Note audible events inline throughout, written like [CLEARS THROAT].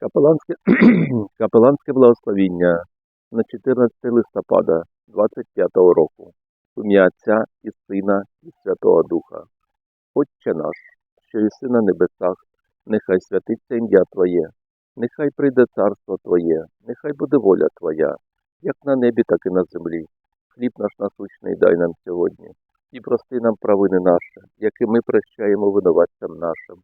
Капеланське, [CLEARS THROAT] капеланське благословіння на 14 листопада 25 року. Ім'я Отця і Сина і Святого Духа. Отче наш, що єси на небесах, нехай святиться ім'я Твоє, нехай прийде царство Твоє, нехай буде воля Твоя, як на небі, так і на землі. Хліб наш насущний дай нам сьогодні, і прости нам провини наші, які ми прощаємо винуватцям нашим.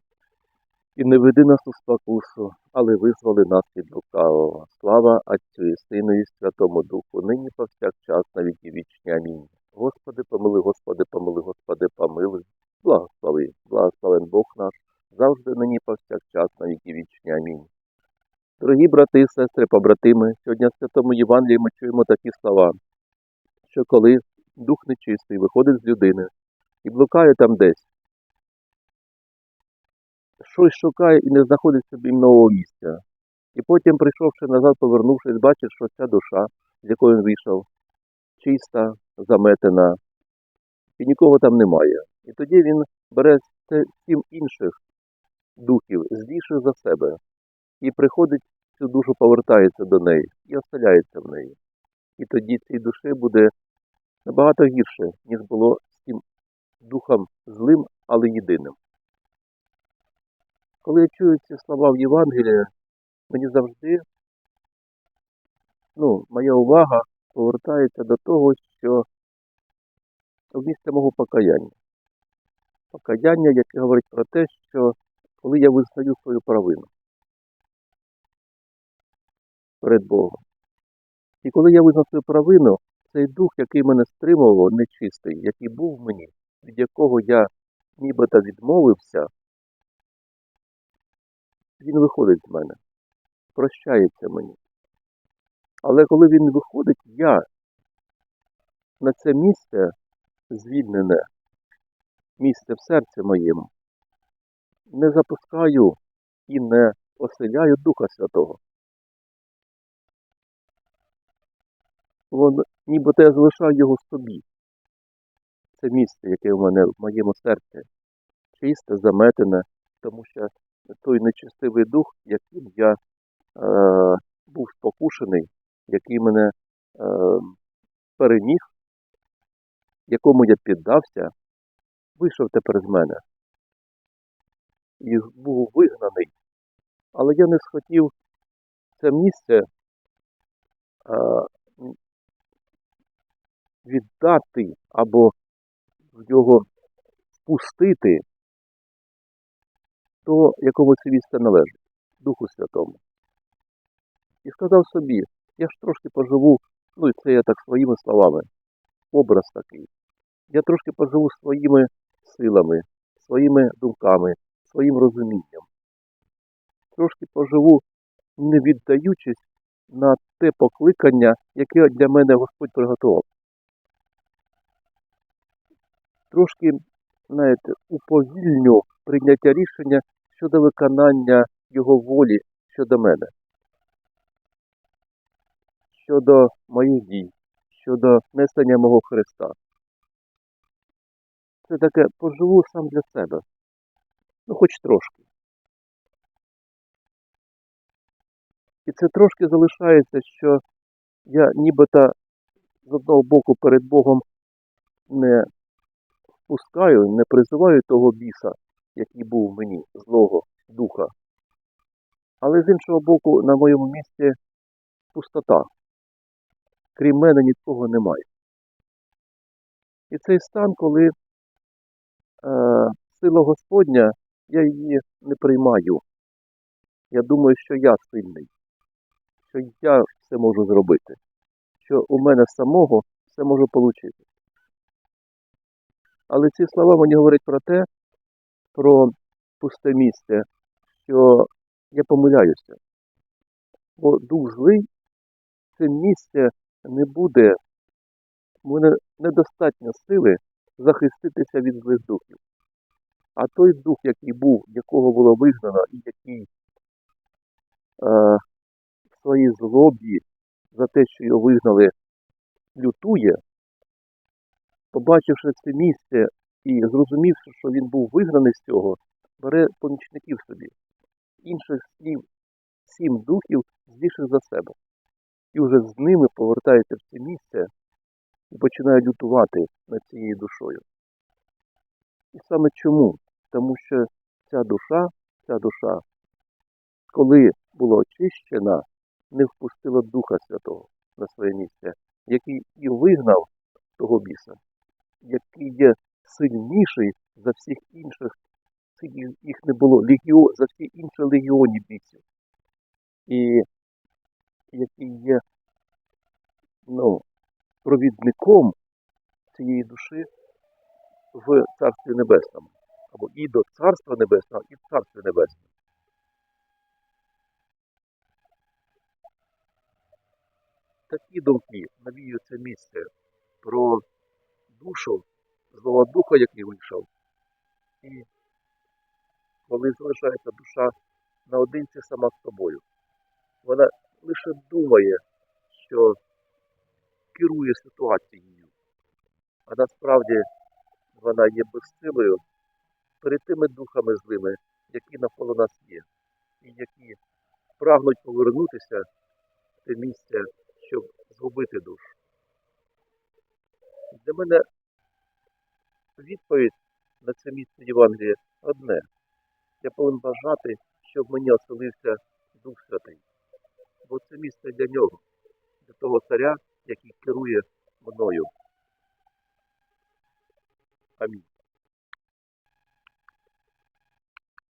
І не веди нас у спокусу, але визволи нас від лукавого. Слава Отцю і Сину і Святому Духу, нині повсякчас на віки вічні. Амінь. Господи, помили, Господи, помили, Господи, помилуй. Благослови, благословен Бог наш, завжди нині повсякчас на віки вічні. Амінь. Дорогі брати і сестри, побратими, сьогодні в Святому Євангелії ми чуємо такі слова, що коли дух нечистий виходить з людини і блукає там десь, щось шукає і не знаходить собі нового місця. І потім, прийшовши назад, повернувшись, бачить, що ця душа, з якої він вийшов, чиста, заметена, і нікого там немає. І тоді він бере сім інших духів, зліших за себе, і приходить цю душу, повертається до неї і оселяється в неї. І тоді цій душі буде набагато гірше, ніж було з цим духом злим, але єдиним. Коли я чую ці слова в Євангелії, мені завжди, ну, моя увага повертається до того, що в місце мого покаяння. Покаяння, яке говорить про те, що коли я визнаю свою провину перед Богом. І коли я визнав свою провину, цей дух, який мене стримував, нечистий, який був в мені, від якого я нібито відмовився, він виходить з мене, прощається мені. Але коли він виходить, я на це місце звільнене, місце в серці моєму, не запускаю і не оселяю Духа Святого. Вон, нібито я залишаю його собі. Це місце, яке в мене в моєму серці, чисте, заметене, тому що той нечистивий дух, яким я е, був спокушений, який мене е, переміг, якому я піддався, вийшов тепер з мене і був вигнаний. Але я не схотів це місце е, віддати або його впустити того, якому це місце належить, Духу Святому. І сказав собі, я ж трошки поживу, ну і це я так своїми словами, образ такий. Я трошки поживу своїми силами, своїми думками, своїм розумінням. Трошки поживу, не віддаючись на те покликання, яке для мене Господь приготував. Трошки, знаєте, уповільню прийняття рішення щодо виконання Його волі щодо мене, щодо моїх дій, щодо несення мого Христа. Це таке поживу сам для себе. Ну, хоч трошки. І це трошки залишається, що я нібито з одного боку перед Богом не впускаю, не призиваю того біса, який був мені, злого духа. Але з іншого боку, на моєму місці пустота. Крім мене нікого немає. І цей стан, коли е, сила Господня, я її не приймаю. Я думаю, що я сильний, що я все можу зробити, що у мене самого все можу отримати. Але ці слова мені говорять про те, про пусте місце, що я помиляюся. Бо дух злий, це місце не буде, мене недостатньо сили захиститися від злих духів. А той дух, який був, якого було вигнано, і який е, в своїй злобі за те, що його вигнали, лютує, побачивши це місце і зрозумівши, що він був вигнаний з цього, бере помічників собі. Інших слів, сім духів зліших за себе. І вже з ними повертаються в це місце і починають лютувати над цією душою. І саме чому? Тому що ця душа, ця душа, коли була очищена, не впустила Духа Святого на своє місце, який і вигнав того біса, який є сильніший за всіх інших, їх не було, легіо, за всі інші легіоні бісів, і який є ну, провідником цієї душі в Царстві Небесному, або і до Царства Небесного, і в Царстві Небесному. Такі думки навіюють це місце про душу Злого Духа, який вийшов. І коли залишається душа наодинці сама з собою, вона лише думає, що керує ситуацією, а насправді вона є безсилою перед тими духами злими, які навколо нас є, і які прагнуть повернутися в те місце, щоб згубити душу. Для мене відповідь на це місце Євангелія одне. Я повинен бажати, щоб мені оселився Дух Святий. Бо це місце для нього, для того царя, який керує